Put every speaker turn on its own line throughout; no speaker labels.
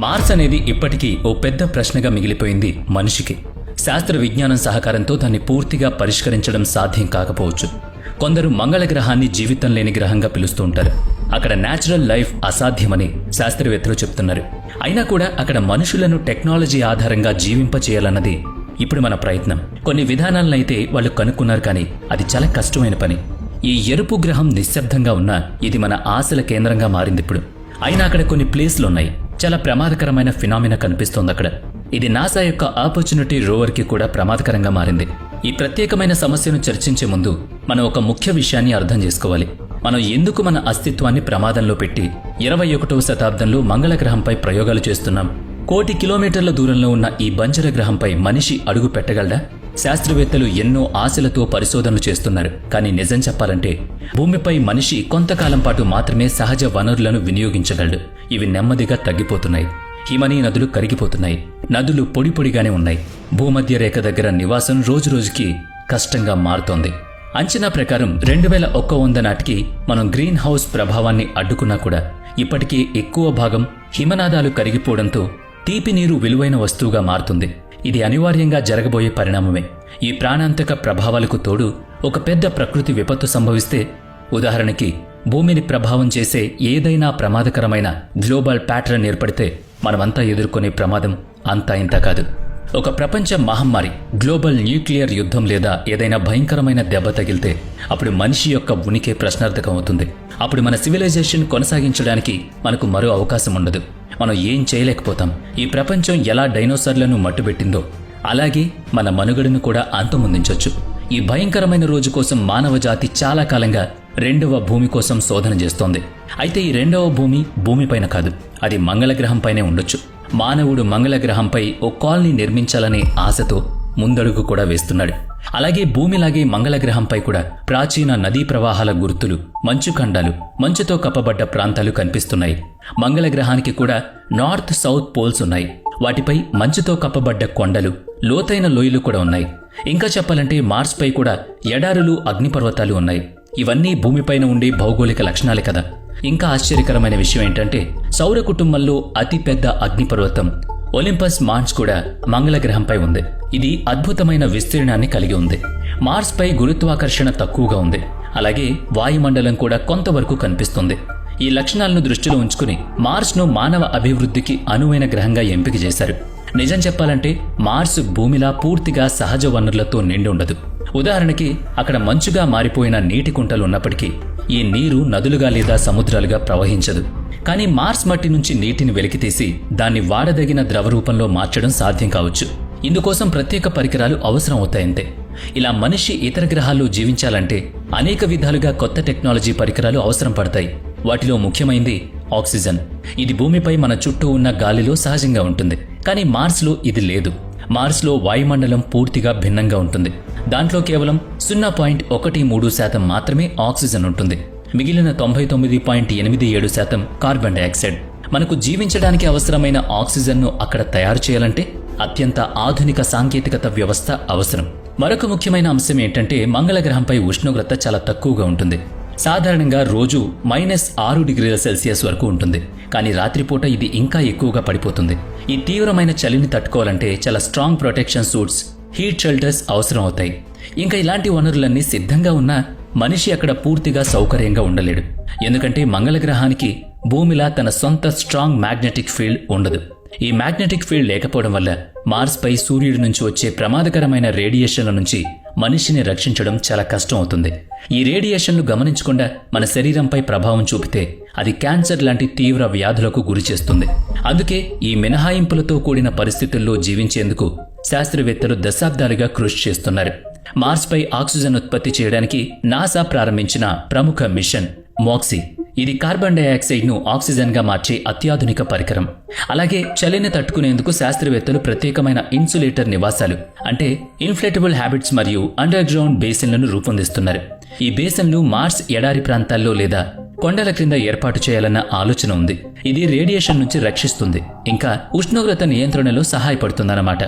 Mars అనేది ఇప్పటికీ ఓ పెద్ద ప్రశ్నగా మిగిలిపోయింది మనిషికి. శాస్త్ర విజ్ఞానం సహకారంతో దాన్ని పూర్తిగా పరిష్కరించడం సాధ్యం కాకపోవచ్చు. కొందరు మంగళ గ్రహాన్ని జీవితం లేని గ్రహంగా పిలుస్తూ ఉంటారు. అక్కడ నేచురల్ లైఫ్ అసాధ్యమని శాస్త్రవేత్తలు చెప్తున్నారు. అయినా కూడా అక్కడ మనుషులను టెక్నాలజీ ఆధారంగా జీవింపచేయాలన్నది ఇప్పుడు మన ప్రయత్నం. కొన్ని విధానాలనైతే వాళ్ళు కనుక్కున్నారు కానీ అది చాలా కష్టమైన పని. ఈ ఎరుపు గ్రహం నిశ్శబ్దంగా ఉన్నా ఇది మన ఆశల కేంద్రంగా మారింది ఇప్పుడు. అయినా అక్కడ కొన్ని ప్లేస్లు ఉన్నాయి. చాలా ప్రమాదకరమైన ఫినామినా కనిపిస్తోంది అక్కడ. ఇది నాసా యొక్క ఆపర్చునిటీ రోవర్కి కూడా ప్రమాదకరంగా మారింది. ఈ ప్రత్యేకమైన సమస్యను చర్చించే ముందు మనం ఒక ముఖ్య విషయాన్ని అర్థం చేసుకోవాలి. మనం ఎందుకు మన అస్తిత్వాన్ని ప్రమాదంలో పెట్టి ఇరవై ఒకటవ శతాబ్దంలో మంగళ గ్రహంపై ప్రయోగాలు చేస్తున్నాం? కోటి కిలోమీటర్ల దూరంలో ఉన్న ఈ బంజర గ్రహంపై మనిషి అడుగు పెట్టగలడా? శాస్త్రవేత్తలు ఎన్నో ఆశలతో పరిశోధనలు చేస్తున్నారు. కానీ నిజం చెప్పాలంటే భూమిపై మనిషి కొంతకాలం పాటు మాత్రమే సహజ వనరులను వినియోగించగలడు. ఇవి నెమ్మదిగా తగ్గిపోతున్నాయి. హిమనీ నదులు కరిగిపోతున్నాయి. నదులు పొడి పొడిగానే ఉన్నాయి. భూమధ్య రేఖ దగ్గర నివాసం రోజురోజుకి కష్టంగా మారుతోంది. అంచనా ప్రకారం రెండు వేల ఒక్క వంద నాటికి మనం గ్రీన్ హౌస్ ప్రభావాన్ని అడ్డుకున్నా కూడా ఇప్పటికీ ఎక్కువ భాగం హిమనాదాలు కరిగిపోవడంతో తీపి నీరు విలువైన వస్తువుగా మారుతుంది. ఇది అనివార్యంగా జరగబోయే పరిణామమే. ఈ ప్రాణాంతక ప్రభావాలకు తోడు ఒక పెద్ద ప్రకృతి విపత్తు సంభవిస్తే ఉదాహరణకి భూమిని ప్రభావం చేసే ఏదైనా ప్రమాదకరమైన గ్లోబల్ ప్యాటర్న్ ఏర్పడితే మనమంతా ఎదుర్కొనే ప్రమాదం అంతా ఇంత కాదు. ఒక ప్రపంచ మహమ్మారి గ్లోబల్ న్యూక్లియర్ యుద్ధం లేదా ఏదైనా భయంకరమైన దెబ్బ తగిలితే అప్పుడు మనిషి యొక్క ఉనికి ప్రశ్నార్థకం అవుతుంది. అప్పుడు మన సివిలైజేషన్ కొనసాగించడానికి మనకు మరో అవకాశం ఉండదు. మనం ఏం చేయలేకపోతాం. ఈ ప్రపంచం ఎలా డైనోసార్లను మట్టుబెట్టిందో అలాగే మన మనుగడను కూడా అంతమొందించొచ్చు. ఈ భయంకరమైన రోజు కోసం మానవ జాతి చాలా కాలంగా రెండవ భూమి కోసం శోధన చేస్తోంది. అయితే ఈ రెండవ భూమి భూమిపైన కాదు అది మంగళ గ్రహంపైనే ఉండొచ్చు. మానవుడు మంగళ గ్రహంపై ఓ కాలనీ నిర్మించాలనే ఆశతో ముందడుగు కూడా వేస్తున్నాడు. అలాగే భూమిలాగే మంగళ గ్రహంపై కూడా ప్రాచీన నదీ ప్రవాహాల గుర్తులు మంచు ఖండాలు మంచుతో కప్పబడ్డ ప్రాంతాలు కనిపిస్తున్నాయి. మంగళ గ్రహానికి కూడా నార్త్ సౌత్ పోల్స్ ఉన్నాయి. వాటిపై మంచుతో కప్పబడ్డ కొండలు లోతైన లోయలు కూడా ఉన్నాయి. ఇంకా చెప్పాలంటే మార్స్పై కూడా ఎడారులు అగ్నిపర్వతాలు ఉన్నాయి. ఇవన్నీ భూమిపైన ఉండే భౌగోళిక లక్షణాలే కదా. ఇంకా ఆశ్చర్యకరమైన విషయం ఏంటంటే సౌర కుటుంబంలో అతిపెద్ద అగ్నిపర్వతం ఒలింపస్ మార్స్ కూడా మంగళ గ్రహంపై ఉంది. ఇది అద్భుతమైన విస్తీర్ణాన్ని కలిగి ఉంది. మార్స్ పై గురుత్వాకర్షణ తక్కువగా ఉంది. అలాగే వాయుమండలం కూడా కొంతవరకు కనిపిస్తుంది. ఈ లక్షణాలను దృష్టిలో ఉంచుకుని మార్స్ను మానవ అభివృద్ధికి అనువైన గ్రహంగా ఎంపిక చేశారు. నిజం చెప్పాలంటే మార్స్ భూమిలా పూర్తిగా సహజ వనరులతో నిండి ఉండదు. ఉదాహరణకి అక్కడ మంచుగా మారిపోయిన నీటి కుంటలు ఉన్నప్పటికీ ఈ నీరు నదులుగా లేదా సముద్రాలుగా ప్రవహించదు. కానీ మార్స్ మట్టి నుంచి నీటిని వెలికితీసి దాన్ని వాడదగిన ద్రవ రూపంలో మార్చడం సాధ్యం కావచ్చు. ఇందుకోసం ప్రత్యేక పరికరాలు అవసరం అవుతాయంతే ఇలా మనిషి ఇతర గ్రహాల్లో జీవించాలంటే అనేక విధాలుగా కొత్త టెక్నాలజీ పరికరాలు అవసరం పడతాయి. వాటిలో ముఖ్యమైంది ఆక్సిజన్. ఇది భూమిపై మన చుట్టూ ఉన్న గాలిలో సహజంగా ఉంటుంది. కానీ మార్స్లో ఇది లేదు. మార్స్లో వాయుమండలం పూర్తిగా భిన్నంగా ఉంటుంది. దాంట్లో కేవలం సున్నా పాయింట్ ఒకటి మూడు శాతం మాత్రమే ఆక్సిజన్ ఉంటుంది. మిగిలిన తొంభై తొమ్మిది పాయింట్ ఎనిమిది ఏడు శాతం కార్బన్ డైఆక్సైడ్. మనకు జీవించడానికి అవసరమైన ఆక్సిజన్ను అక్కడ తయారు చేయాలంటే అత్యంత ఆధునిక సాంకేతికత వ్యవస్థ అవసరం. మరొక ముఖ్యమైన అంశం ఏంటంటే మంగళ గ్రహంపై ఉష్ణోగ్రత చాలా తక్కువగా ఉంటుంది. సాధారణంగా రోజు మైనస్ ఆరు డిగ్రీల సెల్సియస్ వరకు ఉంటుంది. కానీ రాత్రిపూట ఇది ఇంకా ఎక్కువగా పడిపోతుంది. ఈ తీవ్రమైన చలిని తట్టుకోవాలంటే చాలా strong protection suits heat shelters అవసరం అవుతాయి ఇంకా ఇలాంటి వనరులన్నీ సిద్ధంగా ఉన్నా మనిషి అక్కడ పూర్తిగా సౌకర్యంగా ఉండలేడు. ఎందుకంటే మంగళ గ్రహానికి భూమిలా తన సొంత స్ట్రాంగ్ మ్యాగ్నెటిక్ ఫీల్డ్ ఉండదు. ఈ మ్యాగ్నెటిక్ ఫీల్డ్ లేకపోవడం వల్ల మార్స్పై సూర్యుడి నుంచి వచ్చే ప్రమాదకరమైన రేడియేషన్ల నుంచి మనిషిని రక్షించడం చాలా కష్టం అవుతుంది ఈ రేడియేషన్లు గమనించకుండా మన శరీరంపై ప్రభావం చూపితే అది క్యాన్సర్ లాంటి తీవ్ర వ్యాధులకు గురి చేస్తుంది అందుకే ఈ మినహాయింపులతో కూడిన పరిస్థితుల్లో జీవించేందుకు శాస్త్రవేత్తలు దశాబ్దాలుగా కృషి చేస్తున్నారు. మార్స్పై ఆక్సిజన్ ఉత్పత్తి చేయడానికి నాసా ప్రారంభించిన ప్రముఖ మిషన్ మోక్సీ. ఇది కార్బన్ డైఆక్సైడ్ను ఆక్సిజన్గా మార్చే అత్యాధునిక పరికరం. అలాగే చలిని తట్టుకునేందుకు శాస్త్రవేత్తలు ప్రత్యేకమైన ఇన్సులేటర్ నివాసాలు అంటే ఇన్ఫ్లేటబుల్ హ్యాబిట్స్ మరియు అండర్ గ్రౌండ్ బేసిన్లను రూపొందిస్తున్నారు. ఈ బేసిన్లు మార్స్ ఎడారి ప్రాంతాల్లో లేదా కొండల క్రింద ఏర్పాటు చేయాలన్న ఆలోచన ఉంది. ఇది రేడియేషన్ నుంచి రక్షిస్తుంది. ఇంకా ఉష్ణోగ్రత నియంత్రణలో సహాయపడుతుందన్నమాట.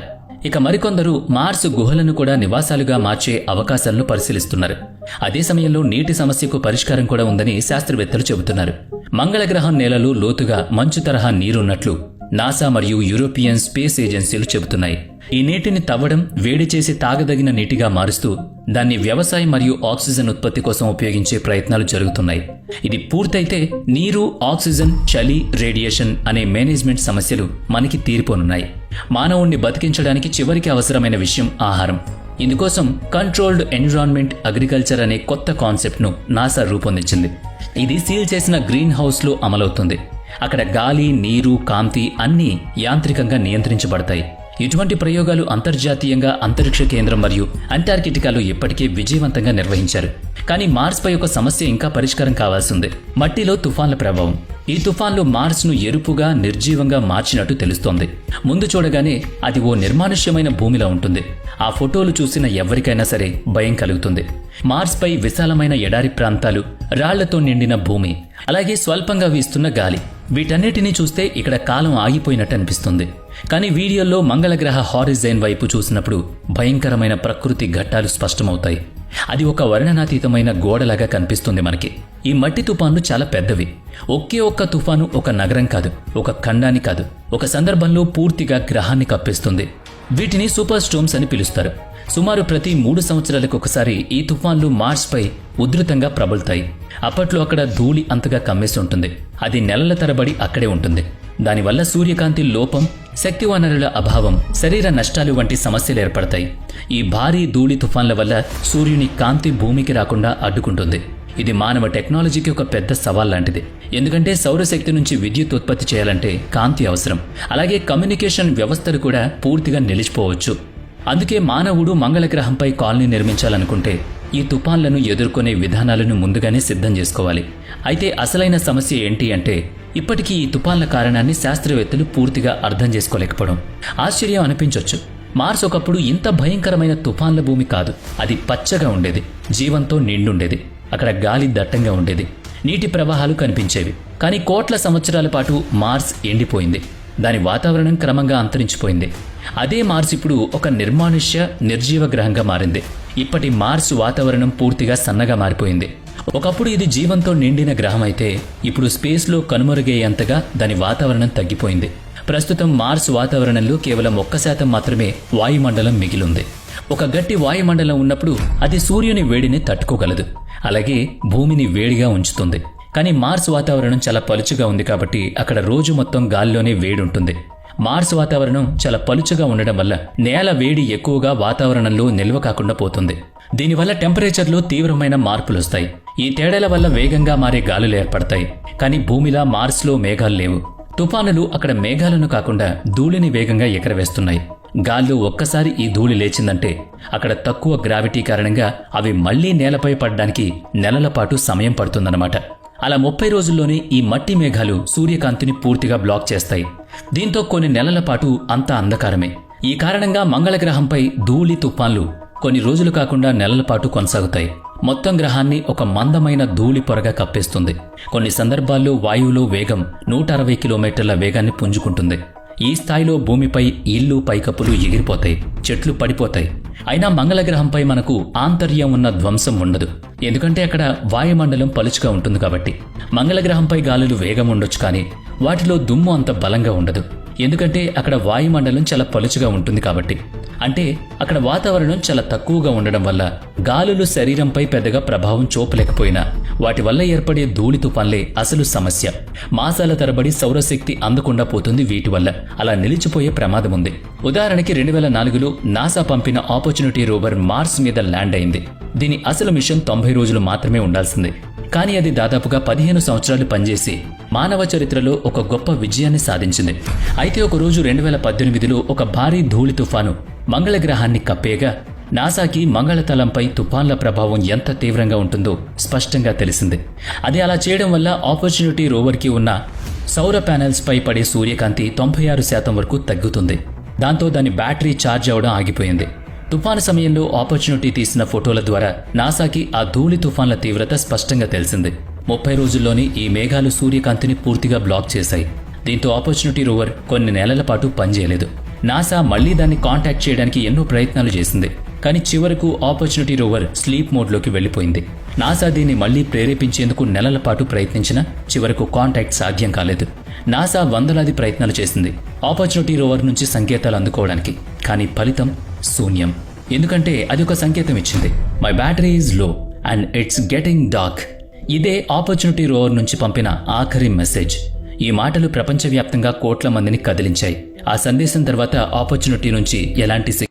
ఇక మరికొందరు మార్స్ గుహలను కూడా నివాసాలుగా మార్చే అవకాశాలను పరిశీలిస్తున్నారు. అదే సమయంలో నీటి సమస్యకు పరిష్కారం కూడా ఉందని శాస్త్రవేత్తలు చెబుతున్నారు. మంగళ గ్రహం నేలలు లోతుగా మంచు తరహా నీరున్నట్లు నాసా మరియు యూరోపియన్ స్పేస్ ఏజెన్సీలు చెబుతున్నాయి. ఈ నీటిని తవ్వడం వేడి చేసి తాగదగిన నీటిగా మారుస్తూ దాన్ని వ్యవసాయం మరియు ఆక్సిజన్ ఉత్పత్తి కోసం ఉపయోగించే ప్రయత్నాలు జరుగుతున్నాయి. ఇది పూర్తయితే నీరు ఆక్సిజన్ చలి రేడియేషన్ అనే మేనేజ్మెంట్ సమస్యలు మనకి తీరిపోనున్నాయి. మానవుణ్ణి బతికించడానికి చివరికి అవసరమైన విషయం ఆహారం. ఇందుకోసం కంట్రోల్డ్ ఎన్విరాన్మెంట్ అగ్రికల్చర్ అనే కొత్త కాన్సెప్ట్ను నాసా రూపొందించింది. ఇది సీల్ చేసిన గ్రీన్ హౌస్లో అమలవుతుంది. అక్కడ గాలి నీరు కాంతి అన్నీ యాంత్రికంగా నియంత్రించబడతాయి. ఇటువంటి ప్రయోగాలు అంతర్జాతీయంగా అంతరిక్ష కేంద్రం మరియు అంటార్కిటికాలో ఇప్పటికే విజయవంతంగా నిర్వహించారు. కానీ మార్స్పై ఒక సమస్య ఇంకా పరిష్కారం కావాల్సి ఉంది. మట్టిలో తుఫాన్ల ప్రభావం. ఈ తుఫాన్లు మార్స్ను ఎరుపుగా నిర్జీవంగా మార్చినట్టు తెలుస్తోంది. ముందు చూడగానే అది ఓ నిర్మానుష్యమైన భూమిలా ఉంటుంది. ఆ ఫోటోలు చూసిన ఎవరికైనా సరే భయం కలుగుతుంది. మార్స్పై విశాలమైన ఎడారి ప్రాంతాలు రాళ్ళతో నిండిన భూమి అలాగే స్వల్పంగా వీస్తున్న గాలి. వీటన్నిటినీ చూస్తే ఇక్కడ కాలం ఆగిపోయినట్టు అనిపిస్తుంది. కానీ వీడియోల్లో మంగళగ్రహ హారిజైన్ వైపు చూసినప్పుడు భయంకరమైన ప్రకృతి ఘట్టాలు స్పష్టమవుతాయి. అది ఒక వర్ణనాతీతమైన గోడలాగా కనిపిస్తుంది మనకి. ఈ మట్టి తుఫాన్లు చాలా పెద్దవి. ఒకే ఒక్క తుఫాను ఒక నగరం కాదు ఒక ఖండాన్ని కాదు ఒక సందర్భంలో పూర్తిగా గ్రహాన్ని కప్పిస్తుంది. వీటిని సూపర్ స్టోమ్స్ అని పిలుస్తారు. సుమారు ప్రతి మూడు సంవత్సరాలకు ఒకసారి ఈ తుఫాన్లు మార్స్పై ఉధృతంగా ప్రబలుతాయి. అప్పట్లో అక్కడ ధూళి అంతగా కమ్మేసి ఉంటుంది. అది నెలల తరబడి అక్కడే ఉంటుంది. దానివల్ల సూర్యకాంతి లోపం శక్తి వనరుల అభావం శరీర నష్టాలు వంటి సమస్యలు ఏర్పడతాయి. ఈ భారీ ధూళి తుఫాన్ల వల్ల సూర్యుని కాంతి భూమికి రాకుండా అడ్డుకుంటుంది. ఇది మానవ టెక్నాలజీకి ఒక పెద్ద సవాల్ లాంటిది. ఎందుకంటే సౌరశక్తి నుంచి విద్యుత్ ఉత్పత్తి చేయాలంటే కాంతి అవసరం. అలాగే కమ్యూనికేషన్ వ్యవస్థలు కూడా పూర్తిగా నిలిచిపోవచ్చు. అందుకే మానవుడు మంగళగ్రహంపై కాలనీ నిర్మించాలనుకుంటే ఈ తుఫాన్లను ఎదుర్కొనే విధానాలను ముందుగానే సిద్ధం చేసుకోవాలి. అయితే అసలైన సమస్య ఏంటి అంటే ఇప్పటికీ ఈ తుఫాన్ల కారణాన్ని శాస్త్రవేత్తలు పూర్తిగా అర్థం చేసుకోలేకపోవడం. ఆశ్చర్యం అనిపించవచ్చు మార్స్ ఒకప్పుడు ఇంత భయంకరమైన తుఫాన్ల భూమి కాదు. అది పచ్చగా ఉండేది. జీవంతో నిండుండేది. అక్కడ గాలి దట్టంగా ఉండేది. నీటి ప్రవాహాలు కనిపించేవి. కానీ కోట్ల సంవత్సరాల పాటు మార్స్ ఎండిపోయింది. దాని వాతావరణం క్రమంగా అంతరించిపోయింది. అదే మార్స్ ఇప్పుడు ఒక నిర్మానుష్య నిర్జీవ గ్రహంగా మారింది. ఇప్పటి మార్స్ వాతావరణం పూర్తిగా సన్నగా మారిపోయింది. ఒకప్పుడు ఇది జీవంతో నిండిన గ్రహం అయితే ఇప్పుడు స్పేస్లో కనుమరుగయ్యేంతగా దాని వాతావరణం తగ్గిపోయింది. ప్రస్తుతం మార్స్ వాతావరణంలో కేవలం ఒక్క శాతం మాత్రమే వాయుమండలం మిగిలుంది. ఒక గట్టి వాయుమండలం ఉన్నప్పుడు అది సూర్యుని వేడిని తట్టుకోగలదు. అలాగే భూమిని వేడిగా ఉంచుతుంది. కానీ మార్స్ వాతావరణం చాలా పలుచుగా ఉంది కాబట్టి అక్కడ రోజు మొత్తం గాల్లోనే వేడి ఉంటుంది మార్స్ వాతావరణం చాలా పలుచగా ఉండడం వల్ల నేల వేడి ఎక్కువగా వాతావరణంలో నిల్వ కాకుండా పోతుంది. దీనివల్ల టెంపరేచర్లో తీవ్రమైన మార్పులు వస్తాయి. ఈ తేడాల వల్ల వేగంగా మారే గాలులు ఏర్పడతాయి. కానీ భూమిలా మార్స్లో మేఘాలు లేవు. తుఫానులు అక్కడ మేఘాలను కాకుండా ధూళిని వేగంగా ఎగరవేస్తున్నాయి. గాల్లో ఒక్కసారి ఈ ధూళి లేచిందంటే అక్కడ తక్కువ గ్రావిటీ కారణంగా అవి మళ్ళీ నేలపై పడడానికి నెలల పాటు సమయం పడుతుందన్నమాట. అలా ముప్పై రోజుల్లోనే ఈ మట్టి మేఘాలు సూర్యకాంతిని పూర్తిగా బ్లాక్ చేస్తాయి. దీంతో కొన్ని నెలల పాటు అంతా అంధకారమే. ఈ కారణంగా మంగళగ్రహంపై ధూళి తుఫాన్లు కొన్ని రోజులు కాకుండా నెలల పాటు కొనసాగుతాయి. మొత్తం గ్రహాన్ని ఒక మందమైన ధూళి పొరగా కప్పేస్తుంది. కొన్ని సందర్భాల్లో వాయువులో వేగం నూట అరవై కిలోమీటర్ల వేగాన్ని పుంజుకుంటుంది. ఈ స్థాయిలో భూమిపై ఇల్లు పైకప్పులు ఎగిరిపోతాయి చెట్లు పడిపోతాయి. అయినా మంగళగ్రహంపై మనకు ఆంతర్యం ఉన్న ధ్వంసం ఉండదు. ఎందుకంటే అక్కడ వాయుమండలం పలుచుగా ఉంటుంది కాబట్టి. మంగళగ్రహంపై గాలులు వేగం ఉండొచ్చు కానీ వాటిలో దుమ్ము అంత బలంగా ఉండదు. ఎందుకంటే అక్కడ వాయుమండలం చాలా పలుచుగా ఉంటుంది కాబట్టి. అంటే అక్కడ వాతావరణం చాలా తక్కువగా ఉండడం వల్ల గాలులు శరీరంపై పెద్దగా ప్రభావం చూపలేకపోయినా వాటి వల్ల ఏర్పడే ధూళి తుఫాన్లే అసలు సమస్య. మాసాల తరబడి సౌరశక్తి అందకుండా పోతుంది వీటి వల్ల. అలా నిలిచిపోయే ప్రమాదం ఉంది. ఉదాహరణకి రెండు వేల నాలుగులో నాసా పంపిన ఆపర్చునిటీ రోవర్ మార్స్ మీద ల్యాండ్ అయింది. దీని అసలు మిషన్ తొంభై రోజులు మాత్రమే ఉండాల్సింది. కానీ అది దాదాపుగా పదిహేను సంవత్సరాలు పనిచేసి మానవ చరిత్రలో ఒక గొప్ప విజయాన్ని సాధించింది. అయితే ఒక రోజు రెండు వేల పద్దెనిమిదిలో ఒక భారీ ధూళి తుఫాను మంగళగ్రహాన్ని కప్పేగా నాసాకి మంగళతలంపై తుఫాన్ల ప్రభావం ఎంత తీవ్రంగా ఉంటుందో స్పష్టంగా తెలిసింది. అది అలా చేయడం వల్ల ఆపర్చునిటీ రోవర్కి ఉన్న సౌర ప్యానెల్స్పై పడే సూర్యకాంతి తొంభై ఆరు శాతం వరకు తగ్గుతుంది. దాంతో దాని బ్యాటరీ ఛార్జ్ అవడం ఆగిపోయింది. తుఫాను సమయంలో ఆపర్చునిటీ తీసిన ఫోటోల ద్వారా నాసాకి ఆ ధూళి తుఫాన్ల తీవ్రత స్పష్టంగా తెలిసింది. ముప్పై రోజుల్లోనే ఈ మేఘాలు సూర్యకాంతిని పూర్తిగా బ్లాక్ చేశాయి. దీంతో ఆపర్చునిటీ రోవర్ కొన్ని నెలల పాటు పనిచేయలేదు. నాసా మళ్ళీ దాన్ని కాంటాక్ట్ చేయడానికి ఎన్నో ప్రయత్నాలు చేసింది. కానీ చివరకు ఆపర్చునిటీ రోవర్ స్లీప్ మోడ్లోకి వెళ్ళిపోయింది. నాసా దీన్ని మళ్ళీ ప్రేరేపించేందుకు నెలల పాటు ప్రయత్నించినా చివరకు కాంటాక్ట్ సాధ్యం కాలేదు. నాసా వందలాది ప్రయత్నాలు చేసింది. ఆపర్చునిటీ రోవర్ నుంచి సంకేతాలు అందుకోవడానికి. కానీ ఫలితం శూన్యం. ఎందుకంటే అది ఒక సంకేతం ఇచ్చింది. My battery is low and it's getting dark ఇదే ఆపర్చునిటీ రోవర్ నుంచి పంపిన ఆఖరి మెసేజ్ ఈ మాటలు ప్రపంచవ్యాప్తంగా కోట్ల మందిని కదిలించాయి. ఆ సందేశం తర్వాత ఆపర్చునిటీ నుంచి ఎలాంటి